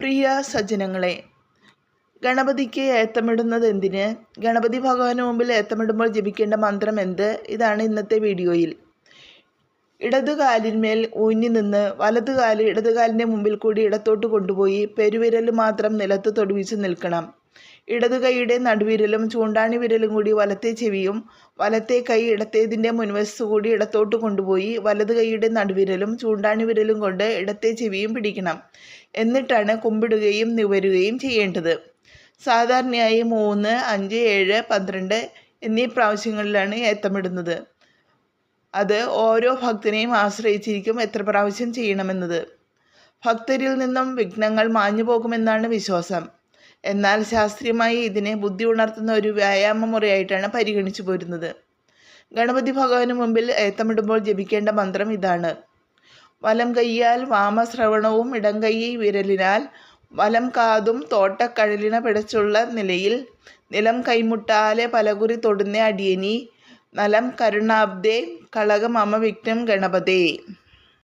പ്രിയ സജ്ജനങ്ങളെ ഗണപതിക്ക് ഏത്തമിടുന്നത് എന്തിന് ഗണപതി ഭഗവാന് മുമ്പിൽ ഏത്തമിടുമ്പോൾ ജപിക്കേണ്ട മന്ത്രം എന്ത്? ഇതാണ് ഇന്നത്തെ വീഡിയോയിൽ. ഇടതുകാലിന്മേൽ ഊന്നി നിന്ന് വലതുകാൽ ഇടതുകാലിന്റെ മുമ്പിൽ കൂടി ഇടത്തോട്ട് കൊണ്ടുപോയി പെരുവിരൽ മാത്രം നിലത്ത് തൊടുവിച്ച് നിൽക്കണം. ഇടതു കൈയുടെ നടുവിരലും ചൂണ്ടാണി വിരലും കൂടി വലത്തെ ചെവിയും വലത്തെ കൈ ഇടത്തേതിന്റെ മുൻവശത്തു കൂടി ഇടത്തോട്ട് കൊണ്ടുപോയി വലതു കൈയുടെ നടുവിരലും ചൂണ്ടാണി വിരലും കൊണ്ട് ഇടത്തെ ചെവിയും പിടിക്കണം. എന്നിട്ടാണ് കുമ്പിടുകയും നിവരുകയും ചെയ്യേണ്ടത്. സാധാരണയായി മൂന്ന് അഞ്ച് ഏഴ് പന്ത്രണ്ട് എന്നീ പ്രാവശ്യങ്ങളിലാണ് ഏത്തമിടുന്നത് അത് ഓരോ ഭക്തനെയും ആശ്രയിച്ചിരിക്കും എത്ര പ്രാവശ്യം ചെയ്യണമെന്നത്. ഭക്തരിൽ നിന്നും വിഘ്നങ്ങൾ മാഞ്ഞു പോകുമെന്നാണ് വിശ്വാസം. എന്നാൽ ശാസ്ത്രീയമായി ഇതിനെ ബുദ്ധി ഉണർത്തുന്ന ഒരു വ്യായാമ മുറയായിട്ടാണ് പരിഗണിച്ചു പോരുന്നത്. ഗണപതി ഭഗവാന് മുമ്പിൽ ഏത്തമിടുമ്പോൾ ജപിക്കേണ്ട മന്ത്രം ഇതാണ്. വലം കൈയാൽ വാമശ്രവണവും ഇടം കൈ വിരലിനാൽ വലം കാതും തോട്ടക്കഴലിന പിടച്ചുള്ള നിലയിൽ നിലം കൈമുട്ടാലെ പലകുറി തൊടുന്ന അടിയനി നലം കരുണാബ്ദേ കളകം അമ വിഘ്നം ഗണപതേ.